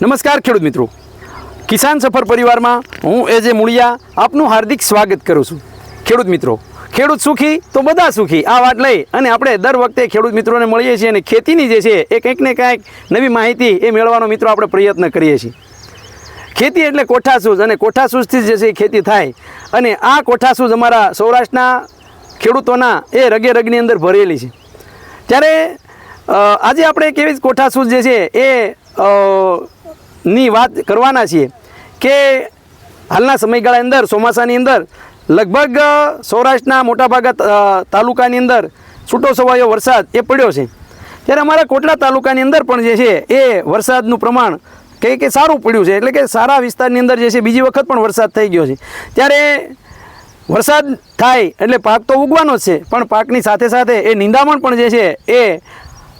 નમસ્કાર ખેડૂત મિત્રો. કિસાન સફર પરિવારમાં હું એ જે મૂળિયા આપનું હાર્દિક સ્વાગત કરું છું. ખેડૂત મિત્રો, ખેડૂત સુખી તો બધા સુખી, આ વાત લઈ અને આપણે દર વખતે ખેડૂત મિત્રોને મળીએ છીએ અને ખેતીની જે છે એ કંઈક ને કાંઈક નવી માહિતી એ મેળવવાનો મિત્રો આપણે પ્રયત્ન કરીએ છીએ. ખેતી એટલે કોઠાસૂઝ અને કોઠાસૂઝથી જ છે એ ખેતી થાય. અને આ કોઠાસૂઝ અમારા સૌરાષ્ટ્રના ખેડૂતોના એ રગે રગની અંદર ભરેલી છે. ત્યારે આજે આપણે એક એવી કોઠાસૂઝ જે છે એ ની વાત કરવાના છીએ કે હાલના સમયગાળા અંદર ચોમાસાની અંદર લગભગ સૌરાષ્ટ્રના મોટાભાગા અ, તાલુકાની અંદર છૂટો છવાયો વરસાદ એ પડ્યો છે. ત્યારે અમારા કોટડા તાલુકાની અંદર પણ જે છે એ વરસાદનું પ્રમાણ કંઈ કે સારું પડ્યું છે એટલે કે સારા વિસ્તારની અંદર જે છે બીજી વખત પણ વરસાદ થઈ ગયો છે. ત્યારે વરસાદ થાય એટલે પાક તો ઉગવાનો જ છે પણ પાકની સાથે સાથે એ નિંદામણ પણ જે છે એ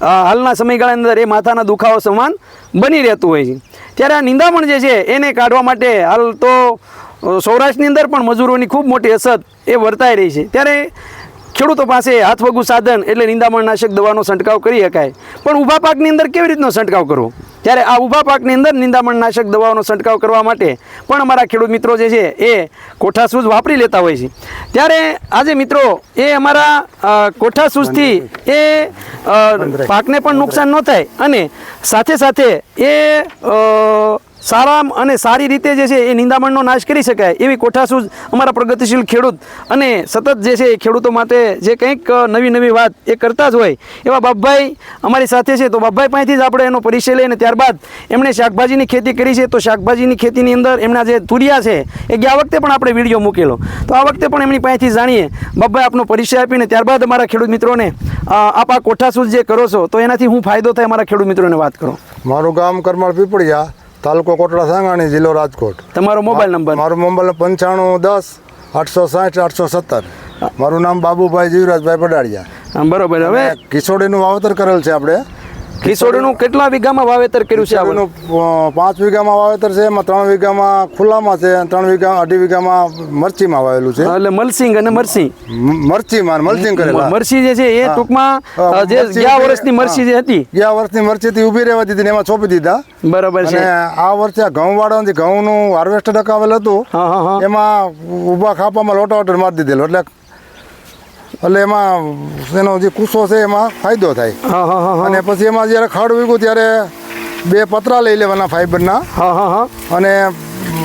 હાલના સમયગાળાની અંદર એ માથાના દુખાવો સમાન બની રહેતું હોય છે. ત્યારે આ નિંદામણ જે છે એને કાઢવા માટે હાલ તો સૌરાષ્ટ્રની અંદર પણ મજૂરોની ખૂબ મોટી અસર એ વર્તાઈ રહી છે. ત્યારે ખેડૂતો પાસે હાથવગું સાધન એટલે નિંદામણનાશક દવાનો છંટકાવ કરી શકાય. પણ ઊભા પાકની અંદર કેવી રીતનો છંટકાવ કરવો? ત્યારે આ ઊભા પાકની અંદર નિંદામણનાશક દવાઓનો છંટકાવ કરવા માટે પણ અમારા ખેડૂત મિત્રો જે છે એ કોઠાસૂઝ વાપરી લેતા હોય છે. ત્યારે આજે મિત્રો એ અમારા કોઠાસૂઝથી એ પાકને પણ નુકસાન ન થાય અને સાથે સાથે એ સારા અને સારી રીતે જે છે એ નિંદામણનો નાશ કરી શકાય એવી કોઠાસૂઝ અમારા પ્રગતિશીલ ખેડૂત અને સતત જે છે એ ખેડૂતો માટે જે કંઈક નવી નવી વાત એ કરતા જ હોય એવા બાપભાઈ અમારી સાથે છે. તો બાપભાઈ પાસેથી જ આપણે એનો પરિચય લઈને ત્યારબાદ એમણે શાકભાજીની ખેતી કરી છે. તો શાકભાજીની ખેતીની અંદર એમના જે તુરિયા છે, એ ગયા વખતે પણ આપણે વીડિયો મૂકેલો. તો આ વખતે પણ એમની પાસેથી જાણીએ. બાપભાઈ આપનો પરિચય આપીને ત્યારબાદ અમારા ખેડૂત મિત્રોને આપ આ કોઠાસૂઝ જે કરો છો, તો એનાથી હું ફાયદો થાય અમારા ખેડૂત મિત્રોને વાત કરો. મારું ગામ કરમાળ પીપળિયા. તાલુકો કોટડા સાંગાણી જિલ્લો રાજકોટ. તમારો મોબાઈલ નંબર? મારો મોબાઈલ પંચાણું દસ આઠસો સાઠ આઠસો સત્તર. મારું નામ બાબુભાઈ જીવરાજભાઈ પડાડિયા. બરોબર. હવે? કિશોડીનું વાવેતર કરેલ છે આપણે. કિશોરીનું કેટલા વીઘામાં વાવેતર કર્યું છે આ વખતે? કિશોરીનું અ, પાંચ વીઘામાં વાવેતર છે એમાં ત્રણ વીઘામાં ખુલ્લામાં છે અને ત્રણ વીઘા અઢી વીઘામાં મરચીમાં વાવેલું છે. એટલે મલસિંગ અને મરસી. મરચીમાં મલસિંગ કરેલા. મરસી જે છે એ ટૂંકમાં જે મરચી ગયા વર્ષની મરસી જે હતી. ગયા વર્ષની મરચીથી ઊભી રહેવા દીધી ને એમાં છોપી દીધા. બરાબર છે. આ વર્ષે ઘઉં વાળા ઘઉંનું હાર્વેસ્ટર ટકાવેલ હતું એમાં ઊભા ખાપામાં લોટા વોટર મારી દીધેલો. એટલે એટલે એમાં એનો જે કુસો છે એમાં ફાયદો થાય. હા હા હા અને પછી એમાં જ્યારે ખાડ વીગું ત્યારે બે પતરા લઈ લેવાના ફાઈબરના હા હા હા. અને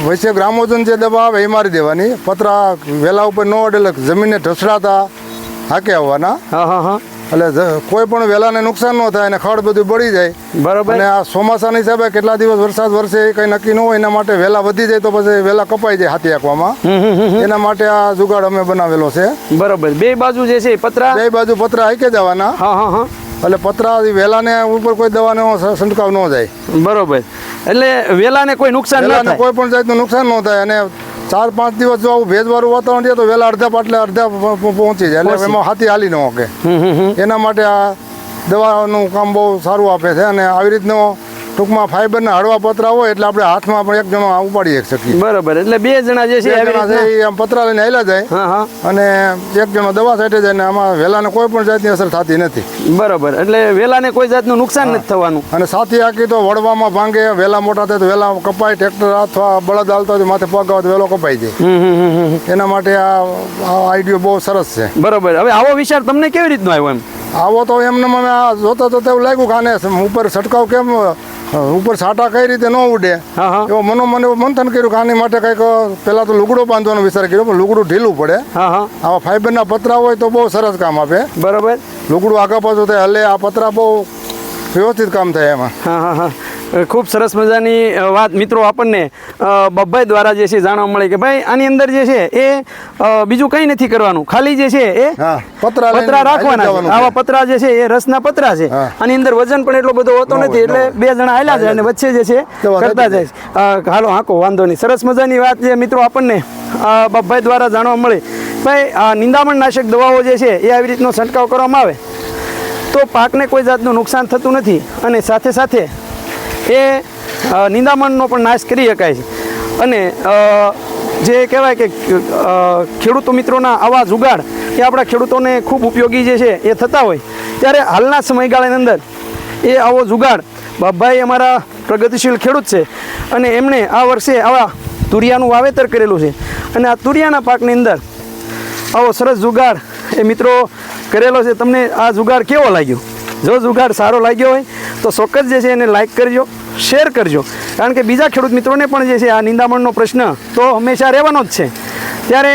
વૈશ્ય ગ્રામોજન જે દવા આવે એ મારી દેવાની. પતરા વેલા ઉપર ન અડે જમીનને ઢસડાતા હાકે આવવાના. હા હા હા. એટલે કોઈ પણ વેલાને નુકસાન ન થાય અને ખડ બધું બળી જાય. બરાબર. અને આ ચોમાસાની હિસાબે કેટલા દિવસ વરસાદ વરસે એ કંઈ નક્કી ન હોય એના માટે વેલા વધી જાય તો પછી વેલા કપાઈ જાય હાથી આંકવામાં. એના માટે આ જુગાડ અમે બનાવેલો છે. બરાબર. બે બાજુ જે છે પતરા? બે બાજુ પતરા હાઈકે જવાના. હા હા હા. એટલે પતરા વેલાને ઉપર કોઈ દવાનો છંટકાવ ન જાય. બરોબર. એટલે વેલાને કોઈ નુકસાન ન થાય? કોઈ પણ જાતનું નુકસાન ન થાય અને ચાર પાંચ દિવસ જો આવું ભેજવાળું વાતાવરણ છે તો વેલા અડધા પાટલે અડધા પહોંચી જાય. એટલે એમાં હાથી હાલી ન શકે. એના માટે આ દવાનું કામ બહુ સારું આપે છે અને આવી રીતનો ટૂંકમાં ફાઈબરના હળવા પતરા હોય એટલે આપણે હાથમાં પણ એક જણો ઉપાડી શકીએ. બરાબર એટલે બે જણા જે છે આમ પતરા લઈને હેલા જાય અને એક જણો દવા સાઈટે જાય ને આમાં વેલાને કોઈ પણ જાતની અસર થતી નથી. બરાબર એટલે વેલાને કોઈ જાતનું નુકસાન નથી થવાનું? અને સાથી આખી તો વડવામાં ભાંગે વેલા મોટા થાય તો વેલા કપાય ટ્રેક્ટર અથવા બળદ હાલતા હોય તો માથે પગ આવે વેલો કપાઈ જાય. એના માટે આ આઈડિયો બહુ સરસ છે. બરાબર હવે આવો વિચાર તમને કેવી રીતનો આવ્યો એમ? આવો તો એમને મને આ જોતા જોતા એવું લાગ્યું કે આને ઉપર છંટકાવ કેમ ઉપર છાંટા કઈ રીતે ન ઉડે. હા હા. એવો મનો મને મંથન કર્યું કે આની માટે કંઈક પહેલાં તો લુગડો બાંધવાનો વિચાર કર્યો પણ લુગડું ઢીલું પડે. આવા ફાઈબરના પતરા હોય તો બહુ સરસ કામ આપે. બરાબર. લુગડું આગળ પાછું થાય હલે આ પતરા બહુ વ્યવસ્થિત કામ થાય એમાં. હા હા હા. ખૂબ સરસ મજાની વાત મિત્રો આપણને બબ્બાઈ દ્વારા જે છે જાણવા મળે કે ભાઈ આની અંદર જે છે એ બીજું કંઈ નથી કરવાનું. ખાલી જે છે એ પતરા રાખવાના છે. આવા પતરા જે છે એ રસના પતરા છે. આની અંદર વજન પણ એટલો બધો હોતો નથી એટલે બે જણા હાલ્યા જાય અને વચ્ચે જે છે કરતા જાય. હાલો હાંકો વાંધો નહીં. સરસ મજાની વાત જે મિત્રો આપણને બબ્બાઈ દ્વારા જાણવા મળે. ભાઈ આ નિંદામણ નાશક દવાઓ જે છે એ આવી રીતનો છંટકાવ કરવામાં આવે. તો પાકને કોઈ જાતનું નુકસાન થતું નથી અને સાથે સાથે એ નિંદામણનો પણ નાશ કરી શકાય છે. અને જે કહેવાય કે ખેડૂતો મિત્રોના આવા જુગાડ એ આપણા ખેડૂતોને ખૂબ ઉપયોગી જે છે એ થતા હોય. ત્યારે હાલના સમયગાળાની અંદર એ આવો જુગાડ બાપભાઈ અમારા પ્રગતિશીલ ખેડૂત છે અને એમણે આ વર્ષે આવા તુરિયાનું વાવેતર કરેલું છે. અને આ તુરિયાના પાકની અંદર આવો સરસ જુગાડ એ મિત્રો કરેલો છે. તમને આ જુગાડ કેવો લાગ્યો? જો જુગાડ સારો લાગ્યો હોય તો ચોક્કસ જે છે એને લાઈક કરજો. શેર કરજો. કારણ કે બીજા ખેડૂત મિત્રોને પણ જે છે આ નિંદામણનો પ્રશ્ન તો હંમેશા રહેવાનો જ છે. ત્યારે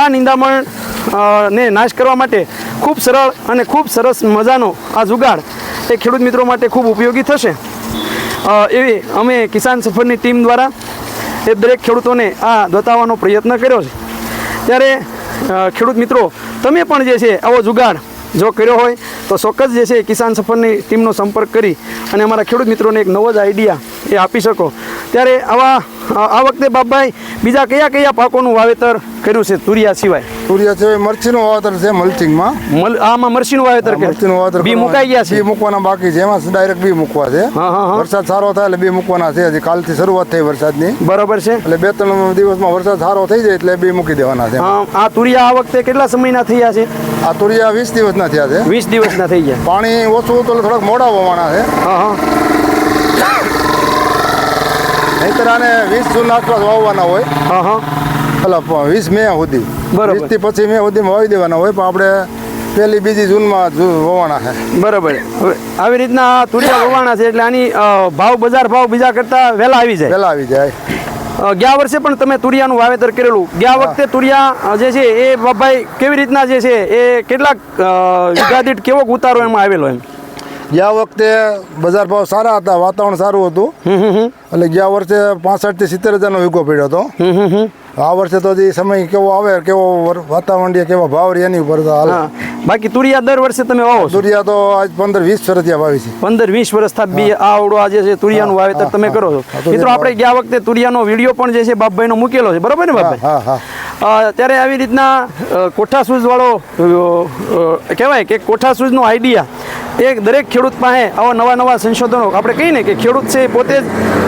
આ નિંદામણ ને નાશ કરવા માટે ખૂબ સરળ અને ખૂબ સરસ મજાનો આ જુગાડ એ ખેડૂત મિત્રો માટે ખૂબ ઉપયોગી થશે. એવી અમે કિસાન સફરની ટીમ દ્વારા એ દરેક ખેડૂતોને આ બતાવવાનો પ્રયત્ન કર્યો છે. ત્યારે ખેડૂત મિત્રો, તમે પણ જે છે આવો જુગાડ જો કર્યો હોય તો ચોક્કસ જે છે કિસાન સફરની ટીમનો સંપર્ક કરી અને અમારા ખેડૂત મિત્રોને એક નવો જ આઈડિયા એ આપી શકો. ત્યારે આવા, આ વખતે બાપભાઈ બીજા કયા કયા પાકોનું વાવેતર કર્યું છે તુરિયા સિવાય? તુરિયા છે મરચીનું વાવેતર છે મલ્ચિંગમાં. મલ આમાં મરચીનું વાવેતર મરચીનું વાવેતર બી. મુકાઈ ગયા બી છે મૂકવાના બાકી છે એમાં ડાયરેક્ટ બી મૂકવા છે. વરસાદ સારો થાય એટલે બી મૂકવાના છે હજી કાલથી શરૂઆત થઈ વરસાદની. બરોબર છે. એટલે બે ત્રણ દિવસમાં વરસાદ સારો થઈ જાય એટલે બી મૂકી દેવાના છે. આ તુરિયા આ વખતે કેટલા સમયના થયા છે? આ તુરિયા વીસ દિવસના થયા છે. વીસ દિવસના થઈ ગયા. પાણી ઓછું તો થોડાક મોડા વવાના છે નહીતર આને વીસ જૂન આસપાસ વાવવાના હોય. હા હા. એટલે વીસ મે સુધી. બરોબર. થી પછી મે સુધી વાવી દેવાના હોય પણ આપણે પહેલી બીજી જૂનમાં વવાણા છે. બરોબર. હવે આવી રીતના તુરિયા વવાણા છે એટલે આની ભાવ બજાર ભાવ બીજા કરતા વહેલા આવી જાય. વહેલા આવી જાય. ગયા વર્ષે પણ તમે તુરિયાનું વાવેતર કરેલું. ગયા વખતે તુરિયા જે છે એ બાપભાઈ કેવી રીતના જે છે એ કેટલાક વીઘા દીઠ કેવો ઉતારો એમાં આવેલો એમ? ગયા વખતે બજાર ભાવ સારા હતા વાતાવરણ સારું હતું. એટલે ગયા વર્ષે પાસઠથી સિત્તેર હજારનો વીઘો પડ્યો હતો. આ વર્ષે તો હજી સમય કેવો આવે કેવો વાતાવરણ કેવા ભાવ રહે એની ઉપર તો હાલે. બાકી તુરિયા દર વર્ષે તમે વાવો તુરિયા તો આજ પંદર વીસ ફરજિયા વાવી છે. પંદર વીસ વર્ષ થાય બી આ આવડો આજે છે તુરિયાનું વાવેતર તમે કરો છો. મિત્રો જે આપણે ગયા વખતે તુરિયાનો વીડિયો પણ જે છે બાપભાઈનો મૂકેલો છે. બરોબર ને બાપભાઈ? હા હા. અ, ત્યારે આવી રીતના કોઠા શૂઝ વાળો અ, અ, કહેવાય કે કોઠા શૂઝનો આઈડિયા એ દરેક ખેડૂત પાસે આવા નવા નવા સંશોધનો આપણે કહીએ ને કે ખેડૂત છે પોતે જ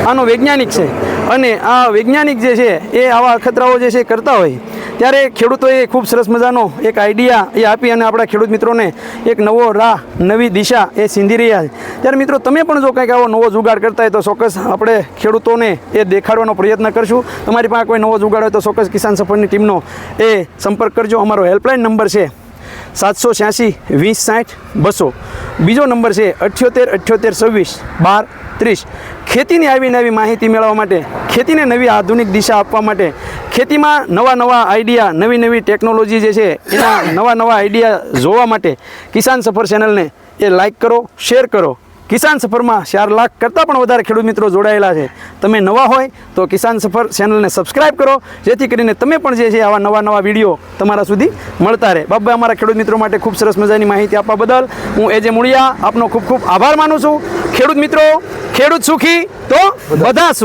આનો વૈજ્ઞાનિક છે. અને આ વૈજ્ઞાનિક જે છે એ આવા અખતરાઓ જે છે કરતા હોય. ત્યારે ખેડૂતોએ ખૂબ સરસ મજાનો એક આઈડિયા એ આપી અને આપણા ખેડૂત મિત્રોને એક નવો રાહ નવી દિશા એ સિંધી રહ્યા છે. ત્યારે મિત્રો તમે પણ જો કંઈક આવો નવો જુગાડ કરતા હોય તો ચોક્કસ આપણે ખેડૂતોને એ દેખાડવાનો પ્રયત્ન કરશું. તમારી પાસે કોઈ નવો જુગાડ હોય તો ચોક્કસ કિસાન સફરની ટીમનો એ સંપર્ક કરજો. અમારો હેલ્પલાઇન નંબર છે સાતસો છ્યાસી વીસ સાઠ બસો. બીજો નંબર છે અઠ્યોતેર અઠ્યોતેર છવ્વીસ બાર ત્રીસ. ખેતીની આવી નવી માહિતી મેળવવા માટે, ખેતીને નવી આધુનિક દિશા આપવા માટે, ખેતીમાં નવા નવા આઈડિયા, નવી નવી ટેકનોલોજી જે છે, એના નવા નવા આઈડિયા જોવા માટે કિસાન સફર ચેનલને એ લાઈક કરો, શેર કરો. કિસાન સફરમાં ચાર લાખ કરતાં પણ વધારે ખેડૂત મિત્રો જોડાયેલા છે. તમે નવા હોય તો કિસાન સફર ચેનલને સબસ્ક્રાઇબ કરો, જેથી કરીને તમે પણ જે છે આવા નવા નવા વીડિયો તમારા સુધી મળતા રહે. બાબા, અમારા ખેડૂત મિત્રો માટે ખૂબ સરસ મજાની માહિતી આપવા બદલ હું એ જે મૂળિયા આપનો ખૂબ ખૂબ આભાર માનું છું. ખેડૂત મિત્રો, ખેડૂત સુખી તો બધા સુખી.